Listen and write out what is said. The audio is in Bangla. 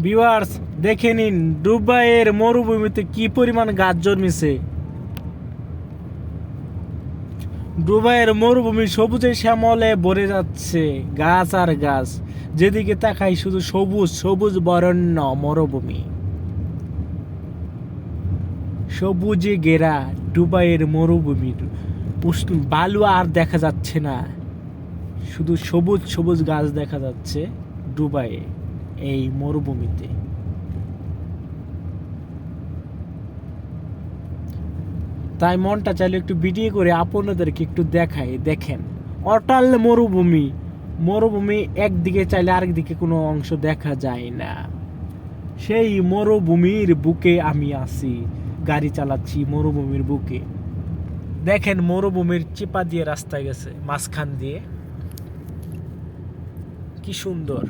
ভিউয়ার্স দেখে নিন দুবাইয়ের মরুভূমিতে কি পরিমাণ গাছ জন্মেছে। দুবাইয়ের মরুভূমি সবুজে শ্যামলে ভরে যাচ্ছে গাছ আর গাছ। যেদিকে তাকাই শুধু সবুজ সবুজ বরণ্য মরুভূমি। সবুজে ঘেরা দুবাইয়ের মরুভূমির উষ্ণ বালু আর দেখা যাচ্ছে না। শুধু সবুজ সবুজ গাছ দেখা যাচ্ছে দুবাইয়ে। এই মরুভূমিতে। তাই মনটা চাইলে একটু ভিডিও করে আপনাদেরকে একটু দেখাই, দেখেন। অটাল মরুভূমি। মরুভূমি একদিকে চাইলে আরেকদিকে কোনো অংশ দেখা যায় না। সেই মরুভূমির বুকে আমি আছি, গাড়ি চালাচ্ছি মরুভূমির বুকে। দেখেন মরুভূমির চিপা দিয়ে রাস্তায় গেছে, মাঝখান দিয়ে। কি সুন্দর।